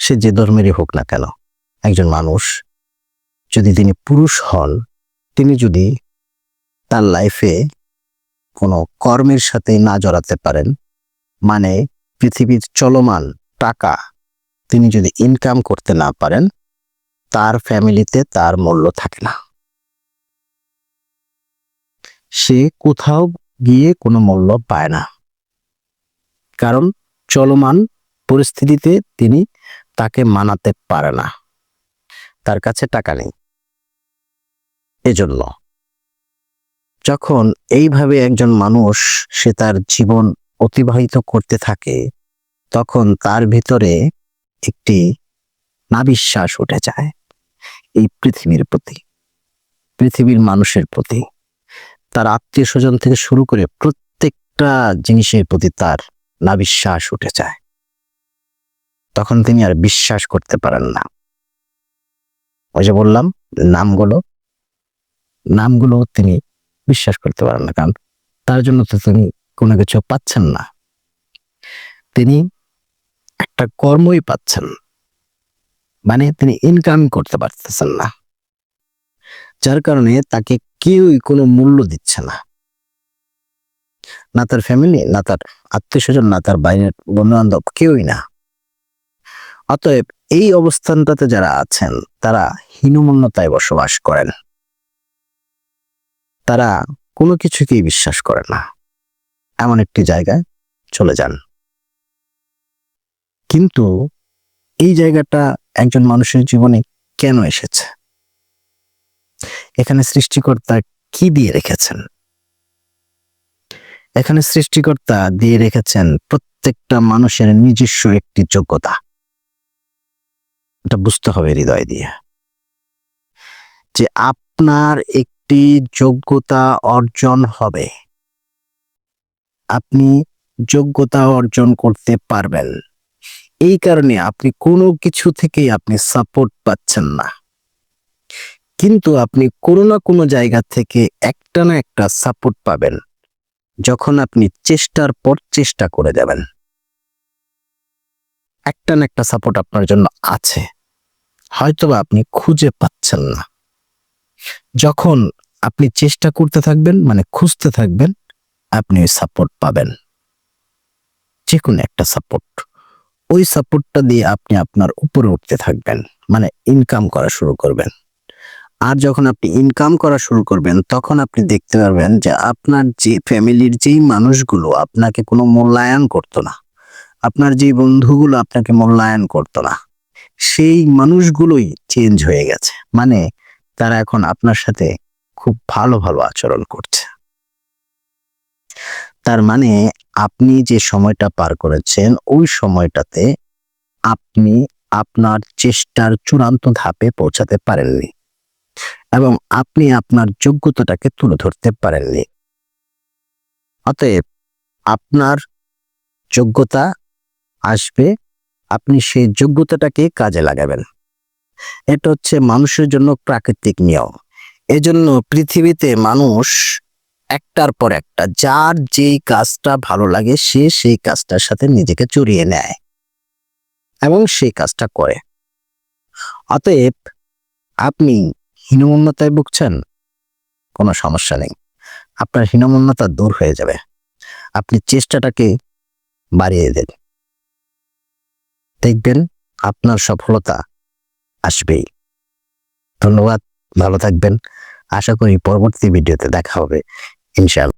সে যে ধর্মেরই হোক না কেন, একজন মানুষ যদি তিনি পুরুষ হন, তিনি যদি তার লাইফে কোনো কর্মের সাথে না জড়াতে পারেন মানে পৃথিবীর চলমান টাকা তিনি যদি ইনকাম করতে না পারেন, তার ফ্যামিলিতে তার মূল্য থাকে না। সে কোথাও গিয়ে কোনো মূল্য পায় না। কারণ চলমান পরিস্থিতিতে তিনি তাকে মানাতে পারে না। তার কাছে টাকা নেই। এজন্য যখন এইভাবে একজন মানুষ সে তার জীবন অতিবাহিত করতে থাকে, তখন তার ভিতরে একটি নাবিশ্বাস উঠে যায় এই পৃথিবীর প্রতি, পৃথিবীর মানুষের প্রতি। তার আত্মীয় স্বজন থেকে শুরু করে প্রত্যেকটা জিনিসের প্রতি তার নাবিশ্বাস উঠে যায়। তখন তিনি আর বিশ্বাস করতে পারেন না। ওই যে বললাম, নামগুলো নামগুলো তিনি বিশ্বাস করতে পারেন না, কারণ তার জন্য তো তিনি কোনো কিছু পাচ্ছেন না। তিনি একটা কর্মই পাচ্ছেন মানে তিনি ইনকাম করতে পারতেছেন না, যার কারণে তাকে কেউই কোনো মূল্য দিচ্ছে না। না তার ফ্যামিলি না তার আত্মীয় স্বজন না তার বাইরের বন্ধু বান্ধব কেউই না। অতএব এই অবস্থানটাতে যারা আছেন, তারা হীনমন্যতায় বসবাস করেন। তারা কোনো কিছুকেই বিশ্বাস করে না। এমন একটি জায়গায় চলে যান। কিন্তু এই জায়গাটা একজন মানুষের জীবনে কেন এসেছে? এখানে সৃষ্টিকর্তা কি দিয়ে রেখেছেন? এখানে সৃষ্টিকর্তা দিয়ে রেখেছেন প্রত্যেকটা মানুষের নিজস্ব একটি যোগ্যতা। এটা বুঝতে হবে হৃদয় দিয়ে। যে আপনার একটি যোগ্যতা অর্জন হবে। আপনি যোগ্যতা অর্জন করতে পারবেন। এই কারণে আপনি কোনো কিছু থেকেই আপনি সাপোর্ট পাচ্ছেন না। কিন্তু আপনি কোনো না কোনো জায়গা থেকে একটা না একটা সাপোর্ট পাবেন, যখন আপনি চেষ্টার পর চেষ্টা করে যাবেন। একটা না একটা সাপোর্ট আপনার জন্য আছে। হয়তোবা আপনি খুঁজে পাচ্ছেন না। যখন আপনি চেষ্টা করতে থাকবেন মানে খুঁজতে থাকবেন, আপনি ওই সাপোর্ট পাবেন। যে কোনো একটা সাপোর্ট ওই সাপোর্টটা দিয়ে আপনি আপনার উপরে উঠতে থাকবেন মানে ইনকাম করা শুরু করবেন। আর যখন আপনি ইনকাম করা শুরু করবেন, তখন আপনি দেখতে পারবেন যে আপনার যে ফ্যামিলির যেই মানুষগুলো আপনাকে কোনো মূল্যায়ন করতো না আপনার যে বন্ধুগুলো আপনাকে মূল্যায়ন করতো না, সেই মানুষগুলোই চেঞ্জ হয়ে গেছে। মানে তারা এখন আপনার সাথে খুব ভালো ভালো আচরণ করছে। তার মানে আপনি যে সময়টা পার করেছেন, ওই সময়টাতে আপনি আপনার চেষ্টার চূড়ান্ত ধাপে পৌঁছাতে পারেননি এবং আপনি আপনার যোগ্যতাটাকে তুলে ধরতে পারেননি। অতএব আপনার যোগ্যতা আসবে, আপনি সেই যোগ্যতাটাকে কাজে লাগাবেন। এটা হচ্ছে মানুষের জন্য প্রাকৃতিক নিয়ম। এজন্য পৃথিবীতে মানুষ একটার পর একটা, যার যেই কাজটা ভালো লাগে, সে সেই কাজটার সাথে নিজেকে জড়িয়ে নেয় এবং সেই কাজটা করে। অতএব আপনি হীনমন্যতায় ভুগছেন, কোনো সমস্যা নেই। আপনার হীনমন্যতা দূর হয়ে যাবে। আপনি চেষ্টাটাকে বাড়িয়ে দেন। দেখবেন আপনার সফলতা আসবেই। ধন্যবাদ ভালো থাকবেন। আশা করি পরবর্তী ভিডিওতে দেখা হবে। ইনশাআল্লাহ।